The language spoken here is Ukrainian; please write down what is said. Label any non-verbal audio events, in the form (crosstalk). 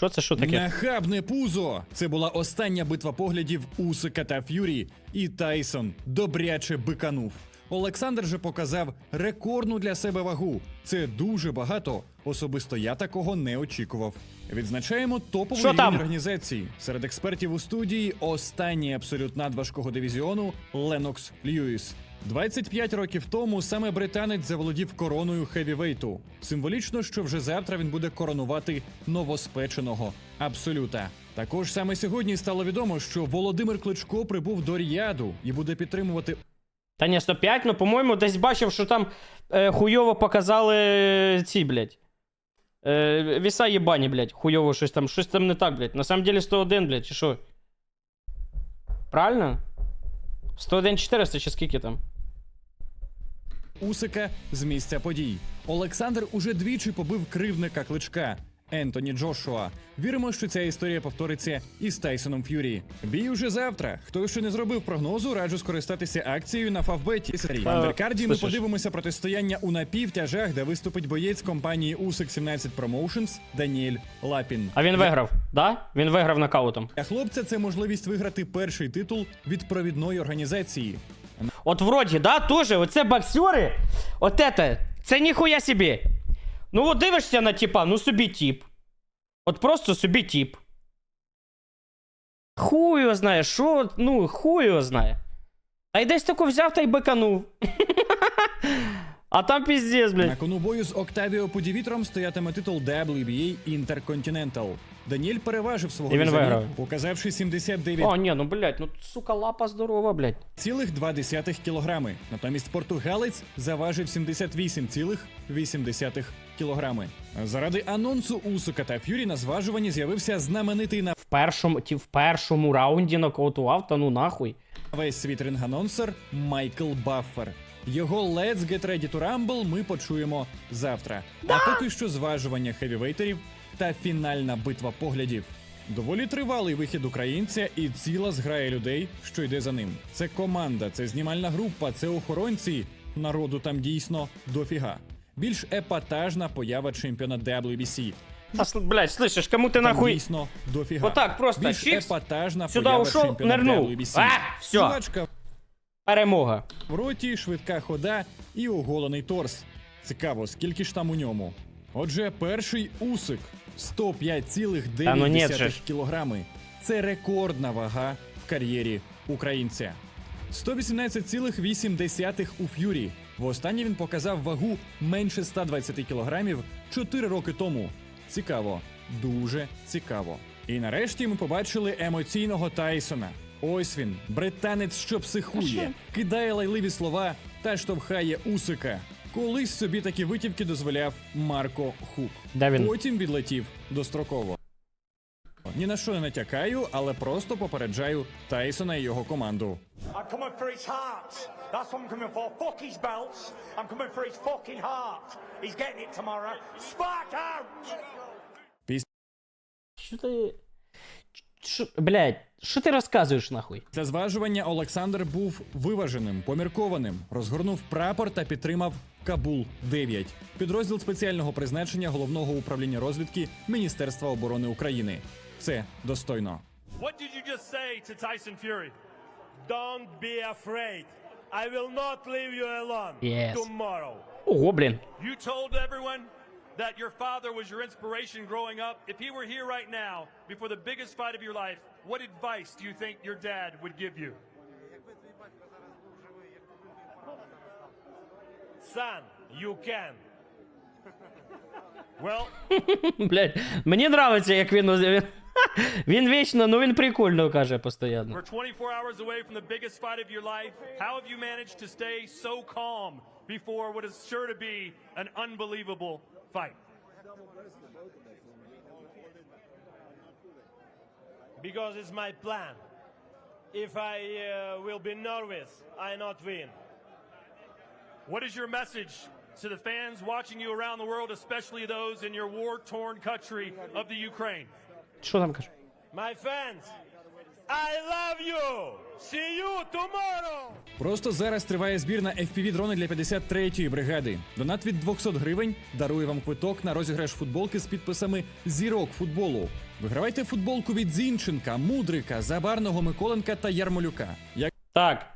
Що це що таке? Нахабне пузо! Це була остання битва поглядів Усика та Ф'юрі, і Тайсон добряче биканув. Олександр же показав рекордну для себе вагу. Це дуже багато. Особисто я такого не очікував. Відзначаємо топовий Що рівень там? організації. Серед експертів у студії останній абсолют надважкого дивізіону Ленокс Льюіс. 25 років тому саме британець заволодів короною хевівейту. Символічно, що вже завтра він буде коронувати новоспеченого абсолюта. Також саме сьогодні стало відомо, що Володимир Кличко прибув до Ріяду і буде підтримувати Та ні, 105, ну по-моєму, десь бачив, що там е, хуйово показали е, ці, блядь. Е, віса єбані, блядь, хуйово щось там, щось там не так, блядь. На самом деле 101, блядь, чи що? Правильно? 101 400 чи скільки там? Усика з місця подій. Олександр уже двічі побив кривдника кличка Ентоні Джошуа. Віримо, що ця історія повториться і з Тайсоном Ф'юрі. Бій уже завтра. Хто ще не зробив прогнозу, раджу скористатися акцією на Фавбеті. В андеркарді ми подивимося протистояння у напівтяжах, де виступить боєць компанії Усик 17 Promotions Даніель Лапін. А він виграв, да? Він виграв нокаутом. Для хлопця це можливість виграти перший титул від провідної організації. От вроді, да, тоже, оце боксери, от это, це ніхуя собі. Ну от дивишся на типа, ну собі тіп. От просто собі тіп. Хуй його знає, що, ну, хуй його знає. А й десь таку взяв та й биканув. (laughs) А там піздець, На кону бою з Октавіо Подівітром стоятиме титул WBA Intercontinental. Даніель переважив свого І він виграв. показавши 79,2 О, ні, ну блядь, ну сука, лапа здорова, блядь. кілограми. Натомість португалець заважив 78,8 кілограми. Заради анонсу Усука та Ф'юрі на зважуванні з'явився знаменитий на першому, ті, в першому раунді нокаутував, та ну нахуй. весь світ ринг-анонсер Майкл Баффер. Його Let's Get Ready to Rumble ми почуємо завтра. А поки що зважування хевівейтерів та фінальна битва поглядів. Доволі тривалий вихід українця і ціла зграя людей, що йде за ним. Це команда, це знімальна група, це охоронці. Народу там дійсно дофіга. Більш епатажна поява чемпіона WBC. Та, сл- блядь, слышиш, кому Там нахуй? дійсно дофіга. Отак просто Більш чікс, епатажна сюди поява ушов, чемпіона нирнув. WBC. А, всьо. Жувачка Перемога. в роті, швидка хода і оголений торс. Цікаво, скільки ж там у ньому. Отже, перший усик 105,9 Та ну нет же ж. кілограми. Це рекордна вага в кар'єрі українця. 118,8 у Ф'юрі. Востаннє він показав вагу менше 120 кілограмів 4 роки тому. Цікаво, дуже цікаво. І нарешті ми побачили емоційного Тайсона. Ось він, британець, що психує, кидає лайливі слова та штовхає усика. Колись собі такі витівки дозволяв Марко Хук. Де він? Потім відлетів достроково. Ні на що не натякаю, але просто попереджаю Тайсона і його команду. Що ти. Що, блядь, що ти розказуєш нахуй? Для зважування Олександр був виваженим, поміркованим, розгорнув прапор та підтримав Кабул 9 підрозділ спеціального призначення головного управління розвідки Міністерства оборони України. Це достойно. What did you just say to Tyson Fury? Don't be afraid. I will not leave you alone Yes. tomorrow. Ого, блін. You told everyone that your father was your inspiration growing up. If he were here right now, before the biggest fight of your life, what advice do you think your dad would give you? Son, you can. Well, (laughs) Блядь, мені нравиться, як він. Він, він вічно, ну він прикольно каже постійно. we're 24 hours away from the biggest fight of your life. How have you managed to stay so calm before what is sure to be an unbelievable fight? Because it's my plan. If I uh, will be nervous, I not win. What is your message to the fans watching you around the world, especially those in your war torn country of the Ukraine? Що там каже? My fans, I love you. See you tomorrow. Просто зараз триває збір на fpv дрони для 53-ї бригади. Донат від 200 гривень дарує вам квиток на розіграш футболки з підписами зірок футболу. Вигравайте футболку від Зінченка, Мудрика, Забарного Миколенка та Ярмолюка. Як Так,